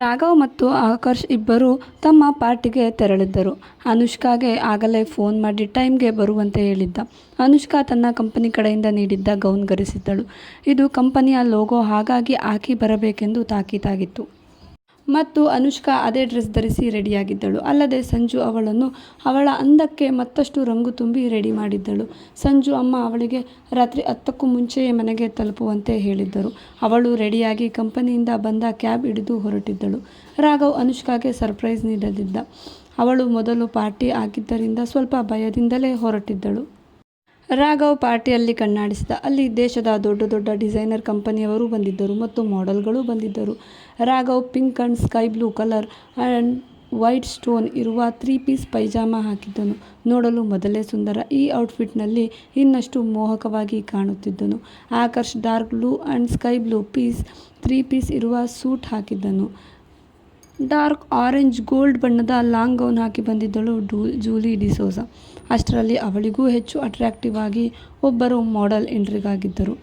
ರಾಘವ್ ಮತ್ತು ಆಕರ್ಷ್ ಇಬ್ಬರು ತಮ್ಮ ಪಾರ್ಟಿಗೆ ತೆರಳಿದ್ದರು. ಅನುಷ್ಕಾಗೆ ಆಗಲೇ ಫೋನ್ ಮಾಡಿ ಟೈಮ್ಗೆ ಬರುವಂತೆ ಹೇಳಿದ್ದ. ಅನುಷ್ಕಾ ತನ್ನ ಕಂಪನಿ ಕಡೆಯಿಂದ ನೀಡಿದ್ದ ಗೌನ್ ಧರಿಸಿದ್ದಳು ಇದು ಕಂಪನಿಯ ಲೋಗೋ ಹಾಗಾಗಿ ಹಾಕಿ ಬರಬೇಕೆಂದು ತಾಕೀತಾಗಿತ್ತು. ಮತ್ತು ಅನುಷ್ಕಾ ಅದೇ ಡ್ರೆಸ್ ಧರಿಸಿ ರೆಡಿಯಾಗಿದ್ದಳು. ಅಲ್ಲದೆ ಸಂಜು ಅವಳನ್ನು ಅವಳ ಅಂದಕ್ಕೆ ಮತ್ತಷ್ಟು ರಂಗು ತುಂಬಿ ರೆಡಿ ಮಾಡಿದ್ದಳು. ಸಂಜು ಅಮ್ಮ ಅವಳಿಗೆ, ರಾತ್ರಿ ಹತ್ತಕ್ಕೂ ಮುಂಚೆಯೇ ಮನೆಗೆ ತಲುಪುವಂತೆ ಹೇಳಿದ್ದರು. ಅವಳು ರೆಡಿಯಾಗಿ ಕಂಪನಿಯಿಂದ ಬಂದ ಕ್ಯಾಬ್ ಹಿಡಿದು ಹೊರಟಿದ್ದಳು. ರಾಘವ್ ಅನುಷ್ಕಾಗೆ ಸರ್ಪ್ರೈಸ್ ನೀಡಲಿದ್ದ. ಅವಳು ಮೊದಲು ಪಾರ್ಟಿ ಆಗಿದ್ದರಿಂದ ಸ್ವಲ್ಪ ಭಯದಿಂದಲೇ ಹೊರಟಿದ್ದಳು. ರಾಘವ್ ಪಾರ್ಟಿಯಲ್ಲಿ ಕಣ್ಣಾಡಿಸಿದ, ಅಲ್ಲಿ ದೇಶದ ದೊಡ್ಡ ದೊಡ್ಡ ಡಿಸೈನರ್ ಕಂಪನಿಯವರು ಬಂದಿದ್ದರು ಮತ್ತು ಮಾಡೆಲ್ಗಳು ಬಂದಿದ್ದರು. Raghav pink and sky blue colour and white stone ಇರುವ ತ್ರೀ ಪೀಸ್ ಪೈಜಾಮ ಹಾಕಿದ್ದನು. ನೋಡಲು ಮೊದಲೇ ಸುಂದರ, ಈ ಔಟ್ಫಿಟ್ನಲ್ಲಿ ಇನ್ನಷ್ಟು ಮೋಹಕವಾಗಿ ಕಾಣುತ್ತಿದ್ದನು. Akarsh dark blue and sky blue piece, three piece ಇರುವ ಸೂಟ್ ಹಾಕಿದ್ದನು. ಡಾರ್ಕ್ ಆರೆಂಜ್ ಗೋಲ್ಡ್ ಬಣ್ಣದ ಲಾಂಗ್ ಗೌನ್ ಹಾಕಿ ಬಂದಿದ್ದಳು ಡೂ, ಜೂಲಿ ಡಿಸೋಜಾ. ಅಷ್ಟರಲ್ಲಿ ಅವಳಿಗೂ ಹೆಚ್ಚು ಅಟ್ರಾಕ್ಟಿವ್ ಆಗಿ ಒಬ್ಬರು model ಎಂಟ್ರಿಗಾಗಿದ್ದರು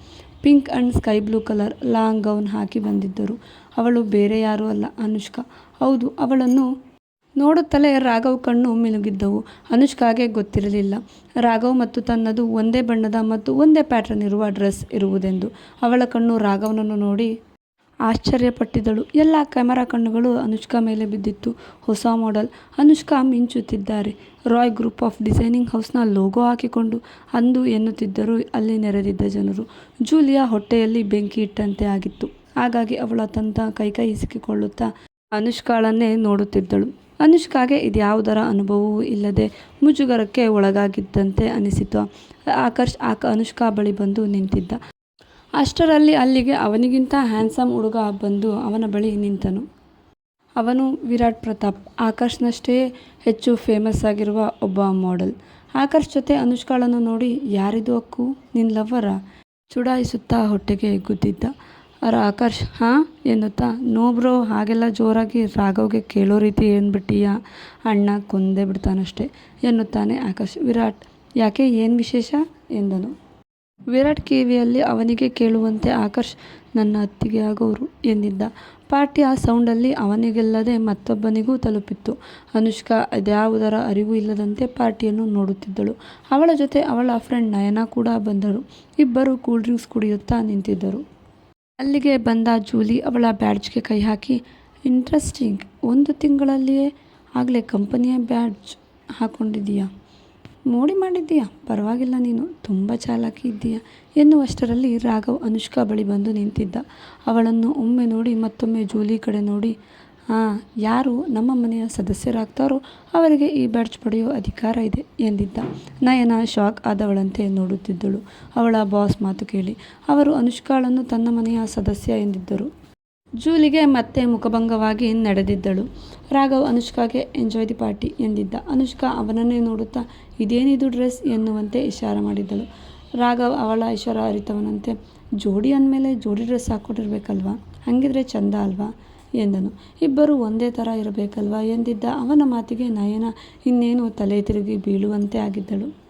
pink and sky blue colour long gown ಹಾಕಿ ಬಂದಿದ್ದರು. ಅವಳು ಬೇರೆ ಯಾರೂ ಅಲ್ಲ, ಅನುಷ್ಕಾ. ಹೌದು, ಅವಳನ್ನು ನೋಡುತ್ತಲೇ ರಾಘವ್ ಕಣ್ಣು ಮಿನುಗಿದ್ದವು. ಅನುಷ್ಕಾಗೆ ಗೊತ್ತಿರಲಿಲ್ಲ. ರಾಘವ್ ಮತ್ತು ತನ್ನದು ಒಂದೇ ಬಣ್ಣದ ಮತ್ತು ಒಂದೇ ಪ್ಯಾಟರ್ನ್ ಇರುವ ಡ್ರೆಸ್ ಇರುವುದೆಂದು. ಅವಳ ಕಣ್ಣು ರಾಘವನನ್ನು ನೋಡಿ ಆಶ್ಚರ್ಯಪಟ್ಟಿದ್ದಳು. ಎಲ್ಲ ಕ್ಯಾಮರಾ ಕಣ್ಣುಗಳು ಅನುಷ್ಕಾ ಮೇಲೆ ಬಿದ್ದಿತ್ತು. ಹೊಸ ಮಾಡೆಲ್. ಅನುಷ್ಕಾ ಮಿಂಚುತ್ತಿದ್ದಾರೆ. ರಾಯ್ ಗ್ರೂಪ್ ಆಫ್ ಡಿಸೈನಿಂಗ್ ಹೌಸ್ನ ಲೋಗೋ ಹಾಕಿಕೊಂಡು ಅಂದು ಎನ್ನುತ್ತಿದ್ದರು. ಅಲ್ಲಿ ನೆರೆದಿದ್ದ ಜನರು. ಜೂಲಿಯಾ ಹೊಟ್ಟೆಯಲ್ಲಿ ಬೆಂಕಿ ಇಟ್ಟಂತೆ ಆಗಿತ್ತು. ಹಾಗಾಗಿ ಅವಳ ತಂತ ಕೈಕೈ ಹಿಸುಕಿಕೊಳ್ಳುತ್ತಾ ಅನುಷ್ಕಾಳನ್ನೇ ನೋಡುತ್ತಿದ್ದಳು. ಅನುಷ್ಕಾಗೆ ಇದ್ಯಾವುದರ ಅನುಭವವೂ ಇಲ್ಲದೆ ಮುಜುಗರಕ್ಕೆ ಒಳಗಾಗಿದ್ದಂತೆ ಅನಿಸಿತು. ಆಕರ್ಷ್ ಆಕ ಅನುಷ್ಕಾ ಬಳಿ ಬಂದು ನಿಂತಿದ್ದ. ಅಷ್ಟರಲ್ಲಿ ಅಲ್ಲಿಗೆ ಅವನಿಗಿಂತ ಹ್ಯಾಂಡ್ಸಮ್ ಹುಡುಗ ಬಂದು ಅವನ ಬಳಿ ನಿಂತನು. ಅವನು ವಿರಾಟ್ ಪ್ರತಾಪ್, ಆಕರ್ಷ್ನಷ್ಟೇ ಹೆಚ್ಚು ಫೇಮಸ್ ಆಗಿರುವ ಒಬ್ಬ ಮಾಡೆಲ್ ಆಕರ್ಷ್ ಜೊತೆ ಅನುಷ್ಕಾಳನ್ನು ನೋಡಿ, ಯಾರಿದು ಅಕ್ಕು? ನಿನ್ನ ಲವ್ವರ? ಚುಡಾಯಿಸುತ್ತಾ ಹೊಟ್ಟೆಗೆ ಗುದ್ದಿದ್ದ. ಅವರ ಆಕರ್ಷ್, ಹಾಂ? ಎನ್ನುತ್ತಾ, ನೋ ಬ್ರೋ, ಹಾಗೆಲ್ಲ ಜೋರಾಗಿ ರಾಘವ್ಗೆ ಕೇಳೋ ರೀತಿ ಏನ್ಬಿಟ್ಟೀಯಾ ಅಣ್ಣ ಕೊಂದೇ ಬಿಡ್ತಾನಷ್ಟೇ, ಎನ್ನುತ್ತಾನೆ ಆಕರ್ಷ್. ವಿರಾಟ್, ಯಾಕೆ ಏನು ವಿಶೇಷ? ಎಂದನು. ವಿರಾಟ್ ಕಿವಿಯಲ್ಲಿ ಅವನಿಗೆ ಕೇಳುವಂತೆ ಆಕರ್ಷ್ ನನ್ನ ಅತ್ತಿಗೆ ಆಗೋರು ಎಂದಿದ್ದ. ಪಾರ್ಟಿ ಆ ಸೌಂಡಲ್ಲಿ ಅವನಿಗೆಲ್ಲದೆ ಮತ್ತೊಬ್ಬನಿಗೂ ತಲುಪಿತ್ತು. ಅನುಷ್ಕಾ ಅದ್ಯಾವುದರ ಅರಿವು ಇಲ್ಲದಂತೆ ಪಾರ್ಟಿಯನ್ನು ನೋಡುತ್ತಿದ್ದಳು. ಅವಳ ಜೊತೆ ಅವಳ ಫ್ರೆಂಡ್ ನಯನ ಕೂಡ ಬಂದರು. ಇಬ್ಬರು ಕೂಲ್ ಡ್ರಿಂಕ್ಸ್ ಕುಡಿಯುತ್ತಾ ನಿಂತಿದ್ದರು. ಅಲ್ಲಿಗೆ ಬಂದ ಜೂಲಿ ಅವಳ ಬ್ಯಾಡ್ಜ್ಗೆ ಕೈ ಹಾಕಿ, ಇಂಟ್ರೆಸ್ಟಿಂಗ್. ಒಂದು ತಿಂಗಳಲ್ಲಿಯೇ ಆಗಲೇ ಕಂಪನಿಯ ಬ್ಯಾಡ್ಜ್ ಹಾಕ್ಕೊಂಡಿದ್ದೀಯಾ ಮೋಡಿ ಮಾಡಿದ್ದೀಯಾ? ಪರವಾಗಿಲ್ಲ ನೀನು. ತುಂಬ ಚಾಲಾಕಿ ಇದ್ದೀಯಾ? ಎನ್ನುವಷ್ಟರಲ್ಲಿ ರಾಘವ್ ಅನುಷ್ಕಾ ಬಳಿ ಬಂದು ನಿಂತಿದ್ದ. ಅವಳನ್ನು ಒಮ್ಮೆ ನೋಡಿ ಮತ್ತೊಮ್ಮೆ ಜೂಲಿ ಕಡೆ ನೋಡಿ ಹಾಂ ಯಾರು ನಮ್ಮ ಮನೆಯ ಸದಸ್ಯರಾಗ್ತಾರೋ ಅವರಿಗೆ ಈ ಬ್ಯಾಡ್ಜ್ ಪಡೆಯೋ ಅಧಿಕಾರ ಇದೆ ಎಂದಿದ್ದ. ನಯನ ಶಾಕ್ ಆದವಳಂತೆ ನೋಡುತ್ತಿದ್ದಳು. ಅವಳ ಬಾಸ್ ಮಾತು ಕೇಳಿ, ಅವರು ಅನುಷ್ಕಾಳನ್ನು ತನ್ನ ಮನೆಯ ಸದಸ್ಯ ಎಂದಿದ್ದರು. ಜೂಲಿಗೆ ಮತ್ತೆ ಮುಖಭಂಗವಾಗಿ ನಡೆದಿದ್ದಳು. ರಾಘವ್ ಅನುಷ್ಕಾಗೆ ಎಂಜಾಯ್ ದಿ ಪಾರ್ಟಿ ಎಂದಿದ್ದ. ಅನುಷ್ಕಾ ಅವನನ್ನೇ ನೋಡುತ್ತಾ ಇದೇನಿದು ಡ್ರೆಸ್ ಎನ್ನುವಂತೆ ಇಶಾರ ಮಾಡಿದ್ದಳು. ರಾಘವ್ ಅವಳ ಇಶಾರ ಅರಿತವನಂತೆ, ಜೋಡಿ ಅಂದಮೇಲೆ ಜೋಡಿ ಡ್ರೆಸ್ ಹಾಕ್ಕೊಂಡಿರ್ಬೇಕಲ್ವಾ ಹಾಗಿದ್ರೆ ಚಂದ ಅಲ್ವಾ? ಎಂದನು. ಇಬ್ಬರು ಒಂದೇ ಥರ ಇರಬೇಕಲ್ವಾ? ಎಂದಿದ್ದ ಅವನ ಮಾತಿಗೆ ನಯನ ಇನ್ನೇನು ತಲೆ ತಿರುಗಿ ಬೀಳುವಂತೆ ಆಗಿದ್ದಳು.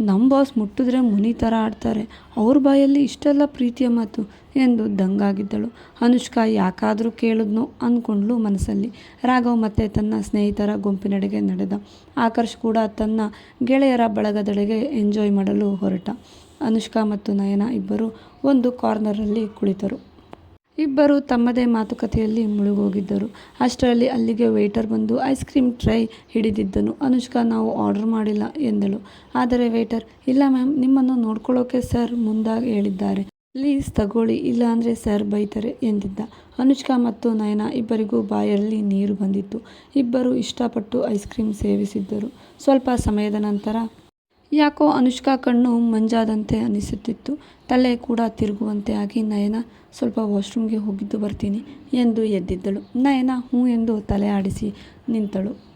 ನಮ್ಮ ಬಾಸ್ ಮುಟ್ಟಿದ್ರೆ ಮುನಿ ಥರ ಆಡ್ತಾರೆ. ಅವ್ರ ಬಾಯಲ್ಲಿ ಇಷ್ಟೆಲ್ಲ ಪ್ರೀತಿಯ ಮಾತು ಎಂದು ದಂಗಾಗಿದ್ದಳು. ಅನುಷ್ಕಾ ಯಾಕಾದರೂ ಕೇಳಿದ್ನೋ ಅಂದ್ಕೊಂಡ್ಳು ಮನಸ್ಸಲ್ಲಿ. ರಾಘವ್ ಮತ್ತೆ ತನ್ನ ಸ್ನೇಹಿತರ ಗುಂಪಿನಡೆಗೆ ನಡೆದ. ಆಕರ್ಷ್ ಕೂಡ ತನ್ನ ಗೆಳೆಯರ ಬಳಗದೆಡೆಗೆ ಎಂಜಾಯ್ ಮಾಡಲು ಹೊರಟ. ಅನುಷ್ಕಾ ಮತ್ತು ನಯನ ಇಬ್ಬರು ಒಂದು ಕಾರ್ನರಲ್ಲಿ ಕುಳಿತರು. ಇಬ್ಬರು ತಮ್ಮದೇ ಮಾತುಕತೆಯಲ್ಲಿ ಮುಳುಗೋಗಿದ್ದರು. ಅಷ್ಟರಲ್ಲಿ ಅಲ್ಲಿಗೆ ವೇಟರ್ ಬಂದು ಐಸ್ ಕ್ರೀಮ್ ಟ್ರೈ ಹಿಡಿದಿದ್ದನು. ಅನುಷ್ಕಾ, ನಾವು ಆರ್ಡರ್ ಮಾಡಿಲ್ಲ, ಎಂದಳು. ಆದರೆ ವೇಟರ್ ಇಲ್ಲ ಮ್ಯಾಮ್ ನಿಮ್ಮನ್ನು ನೋಡ್ಕೊಳ್ಳೋಕೆ ಸರ್ ಮುಂದಾಗಿ ಹೇಳಿದ್ದಾರೆ. ಪ್ಲೀಸ್ ತಗೊಳ್ಳಿ, ಇಲ್ಲ ಅಂದರೆ ಸರ್ ಬೈತಾರೆ, ಎಂದಿದ್ದ. ಅನುಷ್ಕಾ ಮತ್ತು ನಯನ ಇಬ್ಬರಿಗೂ ಬಾಯಲ್ಲಿ ನೀರು ಬಂದಿತ್ತು. ಇಬ್ಬರು ಇಷ್ಟಪಟ್ಟು ಐಸ್ ಕ್ರೀಮ್ ಸೇವಿಸಿದ್ದರು. ಸ್ವಲ್ಪ ಸಮಯದ ನಂತರ ಯಾಕೋ ಅನುಷ್ಕಾ ಕಣ್ಣು ಮಂಜಾದಂತೆ ಅನಿಸುತ್ತಿತ್ತು. ತಲೆ ಕೂಡ ತಿರುಗುವಂತೆ ಆಗಿ, ನಯನ ಸ್ವಲ್ಪ ವಾಶ್ರೂಮ್ಗೆ ಹೋಗಿದ್ದು ಬರ್ತೀನಿ ಎಂದು ಎದ್ದಿದ್ದಳು. ನಯನ ಹ್ಞೂ ಎಂದು ತಲೆ ಆಡಿಸಿ ನಿಂತಳು.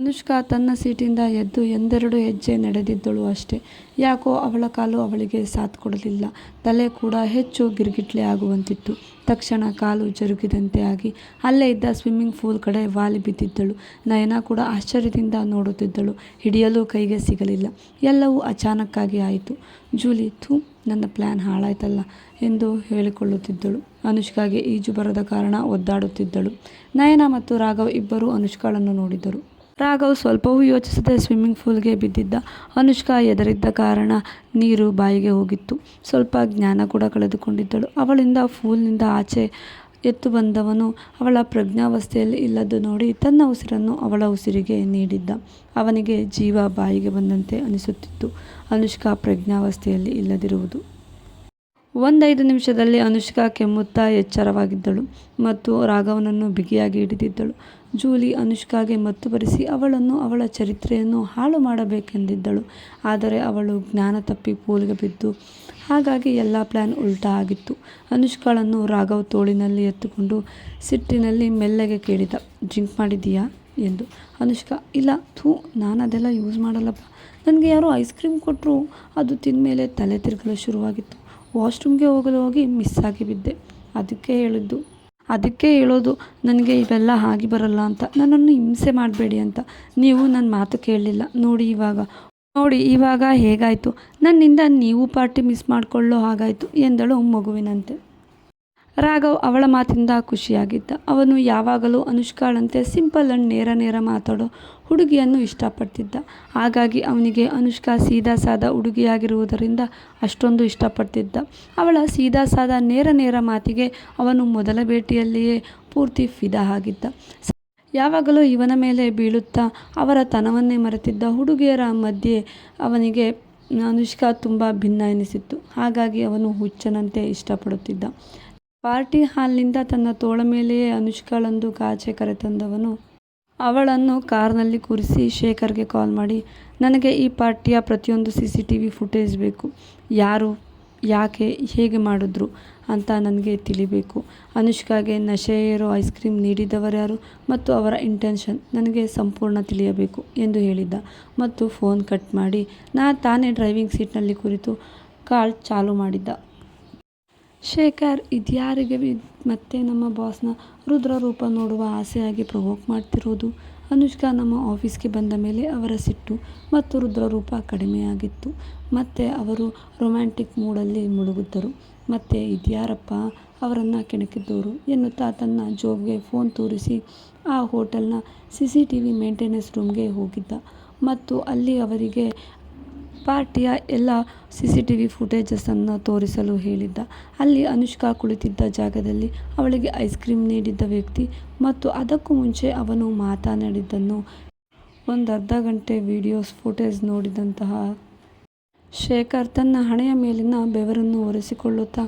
ಅನುಷ್ಕಾ ತನ್ನ ಸೀಟಿಂದ ಎದ್ದು ಎಂದೆರಡು ಹೆಜ್ಜೆ ನಡೆದಿದ್ದಳು ಅಷ್ಟೇ. ಯಾಕೋ ಅವಳ ಕಾಲು ಅವಳಿಗೆ ಸಾಥ್ ಕೊಡಲಿಲ್ಲ. ತಲೆ ಕೂಡ ಹೆಚ್ಚು ಗಿರ್ಗಿಟ್ಲೆ ಆಗುವಂತಿತ್ತು. ತಕ್ಷಣ ಕಾಲು ಜರುಗಿದಂತೆ ಆಗಿ ಅಲ್ಲೇ ಇದ್ದ ಸ್ವಿಮ್ಮಿಂಗ್ ಪೂಲ್ ಕಡೆ ವಾಲಿ ಬಿದ್ದಿದ್ದಳು. ನಯನ ಕೂಡ ಆಶ್ಚರ್ಯದಿಂದ ನೋಡುತ್ತಿದ್ದಳು. ಹಿಡಿಯಲು ಕೈಗೆ ಸಿಗಲಿಲ್ಲ. ಎಲ್ಲವೂ ಅಚಾನಕ್ಕಾಗಿ ಆಯಿತು. ಜೂಲಿ, ಥೂ, ನನ್ನ ಪ್ಲ್ಯಾನ್ ಹಾಳಾಯ್ತಲ್ಲ ಎಂದು ಹೇಳಿಕೊಳ್ಳುತ್ತಿದ್ದಳು. ಅನುಷ್ಕಾಗೆ ಈಜು ಬರದ ಕಾರಣ ಒದ್ದಾಡುತ್ತಿದ್ದಳು. ನಯನ ಮತ್ತು ರಾಘವ್ ಇಬ್ಬರೂ ಅನುಷ್ಕಾಳನ್ನು ನೋಡಿದರು ರಾಘವ್ ಸ್ವಲ್ಪವೂ ಯೋಚಿಸದೆ ಸ್ವಿಮ್ಮಿಂಗ್ ಫೂಲ್ಗೆ ಬಿದ್ದಿದ್ದ ಅನುಷ್ಕಾ ಎದರಿದ್ದ ಕಾರಣ ನೀರು ಬಾಯಿಗೆ ಹೋಗಿತ್ತು. ಸ್ವಲ್ಪ ಜ್ಞಾನ ಕೂಡ ಕಳೆದುಕೊಂಡಿದ್ದಳು. ಅವಳಿಂದ ಫೂಲ್ನಿಂದ ಆಚೆ ಎತ್ತು ಬಂದವನು ಅವಳ ಪ್ರಜ್ಞಾವಸ್ಥೆಯಲ್ಲಿ ಇಲ್ಲದ್ದು ನೋಡಿ ತನ್ನ ಉಸಿರನ್ನು ಅವಳ ಉಸಿರಿಗೆ ನೀಡಿದ್ದ. ಅವನಿಗೆ ಜೀವ ಬಾಯಿಗೆ ಬಂದಂತೆ ಅನಿಸುತ್ತಿತ್ತು. ಅನುಷ್ಕಾ ಪ್ರಜ್ಞಾವಸ್ಥೆಯಲ್ಲಿ ಇಲ್ಲದಿರುವುದು. ಒಂದೈದು ನಿಮಿಷದಲ್ಲಿ ಅನುಷ್ಕಾ ಕೆಮ್ಮುತ್ತಾ ಎಚ್ಚರವಾಗಿದ್ದಳು ಮತ್ತು ರಾಘವನನ್ನು ಬಿಗಿಯಾಗಿ ಹಿಡಿದಿದ್ದಳು. ಜೂಲಿ ಅನುಷ್ಕಾಗೆ ಮತ್ತು ಬರೆಸಿ ಅವಳನ್ನು ಅವಳ ಚರಿತ್ರೆಯನ್ನು ಹಾಳು ಮಾಡಬೇಕೆಂದಿದ್ದಳು. ಆದರೆ ಅವಳು ಜ್ಞಾನ ತಪ್ಪಿ ಪೂಲ್ಗೆ ಬಿದ್ದು ಹಾಗಾಗಿ ಎಲ್ಲ ಪ್ಲ್ಯಾನ್ ಉಲ್ಟಾ ಆಗಿತ್ತು. ಅನುಷ್ಕಾಳನ್ನು ರಾಘವ್ ತೋಳಿನಲ್ಲಿ ಎತ್ತುಕೊಂಡು ಸಿಟ್ಟಿನಲ್ಲಿ ಮೆಲ್ಲಗೆ ಕೇಳಿದ ಡ್ರಿಂಕ್ ಮಾಡಿದೀಯಾ ಎಂದು. ಅನುಷ್ಕಾ, ಇಲ್ಲ. ಥೂ ನಾನು ಅದೆಲ್ಲ ಯೂಸ್ ಮಾಡಲ್ಲಪ್ಪ. ನನಗೆ ಯಾರೋ ಐಸ್ ಕ್ರೀಮ್ ಕೊಟ್ಟರು ಅದು ತಿಂದಮೇಲೆ ತಲೆ ತಿರುಗಲು ಶುರುವಾಗಿತ್ತು. ವಾಶ್ರೂಮ್ಗೆ ಹೋಗಲು ಹೋಗಿ ಮಿಸ್ ಆಗಿ ಬಿದ್ದೆ. ಅದಕ್ಕೆ ಹೇಳಿದ್ದು ಅದಕ್ಕೆ ಹೇಳೋದು, ನನಗೆ ಇವೆಲ್ಲ ಆಗಿ ಬರಲ್ಲ ಅಂತ. ನನ್ನನ್ನು ಹಿಂಸೆ ಮಾಡಬೇಡಿ ಅಂತ. ನೀವು ನನ್ನ ಮಾತು ಕೇಳಲಿಲ್ಲ. ನೋಡಿ ಇವಾಗ. ನೋಡಿ ಇವಾಗ ಹೇಗಾಯಿತು. ನನ್ನಿಂದ ನೀವು ಪಾರ್ಟಿ ಮಿಸ್ ಮಾಡಿಕೊಳ್ಳೋ ಹಾಗಾಯಿತು, ಎಂದಳು ಮಗುವಿನಂತೆ. ರಾಘವ್ ಅವಳ ಮಾತಿಂದ ಖುಷಿಯಾಗಿದ್ದ. ಅವನು ಯಾವಾಗಲೂ ಅನುಷ್ಕಾಳಂತೆ ಸಿಂಪಲ್ ಅಂಡ್ ನೇರ ನೇರ ಮಾತಾಡೋ ಹುಡುಗಿಯನ್ನು ಇಷ್ಟಪಡ್ತಿದ್ದ. ಹಾಗಾಗಿ ಅವನಿಗೆ ಅನುಷ್ಕಾ ಸೀದಾ ಸಾದ ಹುಡುಗಿಯಾಗಿರುವುದರಿಂದ ಅಷ್ಟೊಂದು ಇಷ್ಟಪಡ್ತಿದ್ದ. ಅವಳ ಸೀದಾ ಸಾದ ನೇರ ನೇರ ಮಾತಿಗೆ ಅವನು ಮೊದಲ ಭೇಟಿಯಲ್ಲಿಯೇ ಪೂರ್ತಿ ಫಿದಾ ಆಗಿದ್ದ. ಯಾವಾಗಲೂ ಇವನ ಮೇಲೆ ಬೀಳುತ್ತಾ ಅವರ ತನವನ್ನೇ ಮರೆತಿದ್ದ ಹುಡುಗಿಯರ ಮಧ್ಯೆ ಅವನಿಗೆ ಅನುಷ್ಕಾ ತುಂಬ ಭಿನ್ನ ಎನಿಸಿತ್ತು. ಹಾಗಾಗಿ ಅವನು ಹುಚ್ಚನಂತೆ ಇಷ್ಟಪಡುತ್ತಿದ್ದ. ಪಾರ್ಟಿ ಹಾಲ್ನಿಂದ ತನ್ನ ತೋಳ ಮೇಲೆಯೇ ಅನುಷ್ಕಾಳಂದು ಕಾಚೆ ಕರೆತಂದವನು. ಅವಳನ್ನು ಕಾರ್ನಲ್ಲಿ ಕೂರಿಸಿ ಶೇಖರ್ಗೆ ಕಾಲ್ ಮಾಡಿ, ನನಗೆ ಈ ಪಾರ್ಟಿಯ ಪ್ರತಿಯೊಂದು C C T V footage ಬೇಕು. ಯಾರು, ಯಾಕೆ, ಹೇಗೆ ಮಾಡಿದ್ರು ಅಂತ ನನಗೆ ತಿಳಿಬೇಕು. ಅನುಷ್ಕಾಗೆ ನಶೆ ಐಸ್ ಕ್ರೀಮ್ ನೀಡಿದವರ್ಯಾರು ಮತ್ತು ಅವರ ಇಂಟೆನ್ಷನ್ ನನಗೆ ಸಂಪೂರ್ಣ ತಿಳಿಯಬೇಕು ಎಂದು ಹೇಳಿದ್ದ. ಮತ್ತು ಫೋನ್ ಕಟ್ ಮಾಡಿ, ನಾ ತಾನೇ ಡ್ರೈವಿಂಗ್ ಸೀಟ್ನಲ್ಲಿ ಕುರಿತು ಕಾಲ್ ಚಾಲು ಮಾಡಿದ್ದ. ಶೇಖರ್, ಇದ್ಯಾರಿಗೆ ಮತ್ತೆ ನಮ್ಮ ಬಾಸ್ನ ರುದ್ರ ರೂಪ ನೋಡುವ ಆಸೆಯಾಗಿ ಪ್ರವೋಕ್ ಮಾಡ್ತಿರೋದು? ಅನುಷ್ಕಾ ನಮ್ಮ ಆಫೀಸ್ಗೆ ಬಂದ ಮೇಲೆ ಅವರ ಸಿಟ್ಟು ಮತ್ತು ರುದ್ರ ರೂಪ ಕಡಿಮೆಯಾಗಿತ್ತು. ಮತ್ತೆ ಅವರು ರೊಮ್ಯಾಂಟಿಕ್ ಮೂಡಲ್ಲಿ ಮುಳುಗಿದ್ದರು. ಮತ್ತು ಇದ್ಯಾರಪ್ಪ ಅವರನ್ನು ಕೆಣಕಿದ್ದವರು ಎನ್ನುತ್ತಾ ತನ್ನ ಜೋಬ್ಗೆ ಫೋನ್ ತೋರಿಸಿ ಆ ಹೋಟೆಲ್ನ C C T V maintenance ರೂಮ್ಗೆ ಹೋಗಿದ್ದ. ಮತ್ತು ಅಲ್ಲಿ ಅವರಿಗೆ ಪಾರ್ಟಿಯ ಎಲ್ಲ ಸಿ ಸಿ ಟಿ ವಿ ಫುಟೇಜಸನ್ನು ತೋರಿಸಲು ಹೇಳಿದ್ದ. ಅಲ್ಲಿ ಅನುಷ್ಕಾ ಕುಳಿತಿದ್ದ ಜಾಗದಲ್ಲಿ ಅವಳಿಗೆ ಐಸ್ ಕ್ರೀಮ್ ನೀಡಿದ್ದ ವ್ಯಕ್ತಿ ಮತ್ತು ಅದಕ್ಕೂ ಮುಂಚೆ ಅವನು ಮಾತನಾಡಿದ್ದನ್ನು ಒಂದು ಅರ್ಧ ಗಂಟೆ ವಿಡಿಯೋಸ್ ಫುಟೇಜ್ ನೋಡಿದಂತಹ ಶೇಖರ್ ತನ್ನ ಹಣೆಯ ಮೇಲಿನ ಬೆವರನ್ನು ಒರೆಸಿಕೊಳ್ಳುತ್ತಾ,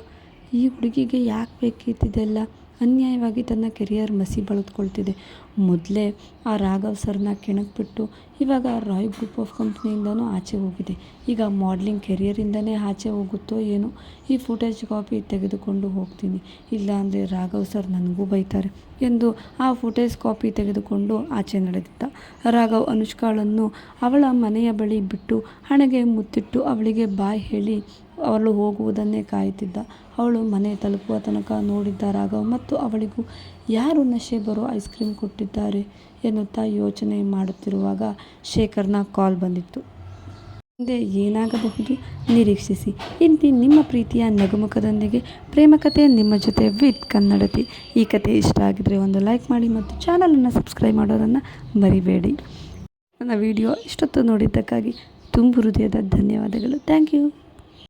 ಈ ಹುಡುಗಿಗೆ ಯಾಕೆ ಬೇಕಿತ್ತಿದೆಲ್ಲ ಅನ್ಯಾಯವಾಗಿ ತನ್ನ ಕೆರಿಯರ್ ಮಸಿ ಬಳಿದುಕೊಳ್ತಿದೆ. ಮೊದಲೇ ಆ ರಾಘವ್ ಸರ್ನ ಕೆಣಕ್ಬಿಟ್ಟು ಇವಾಗ ರಾಯ್ ಗ್ರೂಪ್ ಆಫ್ ಕಂಪ್ನಿಯಿಂದನೂ ಆಚೆ ಹೋಗಿದೆ. ಈಗ ಮಾಡ್ಲಿಂಗ್ ಕೆರಿಯರಿಂದನೇ ಆಚೆ ಹೋಗುತ್ತೋ ಏನೋ, ಈ ಫುಟೇಜ್ ಕಾಪಿ ತೆಗೆದುಕೊಂಡು ಹೋಗ್ತೀನಿ. ಇಲ್ಲ ಅಂದರೆ ರಾಘವ್ ಸರ್ ನನಗೂ ಬೈತಾರೆ ಎಂದು ಆ ಫುಟೇಜ್ ಕಾಪಿ ತೆಗೆದುಕೊಂಡು ಆಚೆ ನಡೆದಿದ್ದ ರಾಘವ್ ಅನುಷ್ಕಾಳನ್ನು ಅವಳ ಮನೆಯ ಬಳಿ ಬಿಟ್ಟು ಹಣೆಗೆ ಮುತ್ತಿಟ್ಟು ಅವಳಿಗೆ ಬಾಯ್ ಹೇಳಿ ಅವಳು ಹೋಗುವುದನ್ನೇ ಕಾಯುತ್ತಿದ್ದ. ಅವಳು ಮನೆ ತಲುಪುವ ತನಕ ನೋಡಿದ್ದ ರಾಘವ್, ಮತ್ತು ಅವಳಿಗೂ ಯಾರು ನಶೆ ಬರೋ ಐಸ್ ಕ್ರೀಮ್ ಕೊಟ್ಟಿದ್ದಾರೆ? ಎನ್ನುತ್ತಾ ಯೋಚನೆ ಮಾಡುತ್ತಿರುವಾಗ ಶೇಖರ್ನ ಕಾಲ್ ಬಂದಿತ್ತು. ಮುಂದೆ ಏನಾಗಬಹುದು? ನಿರೀಕ್ಷಿಸಿ. ಇಂತಿ ನಿಮ್ಮ ಪ್ರೀತಿಯ ನಗುಮುಖದೊಂದಿಗೆ ಪ್ರೇಮಕತೆ ನಿಮ್ಮ ಜೊತೆ ವಿತ್ ಕನ್ನಡತಿ. ಈ ಕತೆ ಇಷ್ಟ ಆಗಿದರೆ ಒಂದು ಲೈಕ್ ಮಾಡಿ ಮತ್ತು ಚಾನಲನ್ನು ಸಬ್ಸ್ಕ್ರೈಬ್ ಮಾಡೋದನ್ನು ಮರಿಬೇಡಿ. ನನ್ನ ವಿಡಿಯೋ ಇಷ್ಟೊತ್ತು ನೋಡಿದ್ದಕ್ಕಾಗಿ ತುಂಬು ಹೃದಯದ ಧನ್ಯವಾದಗಳು. Thank you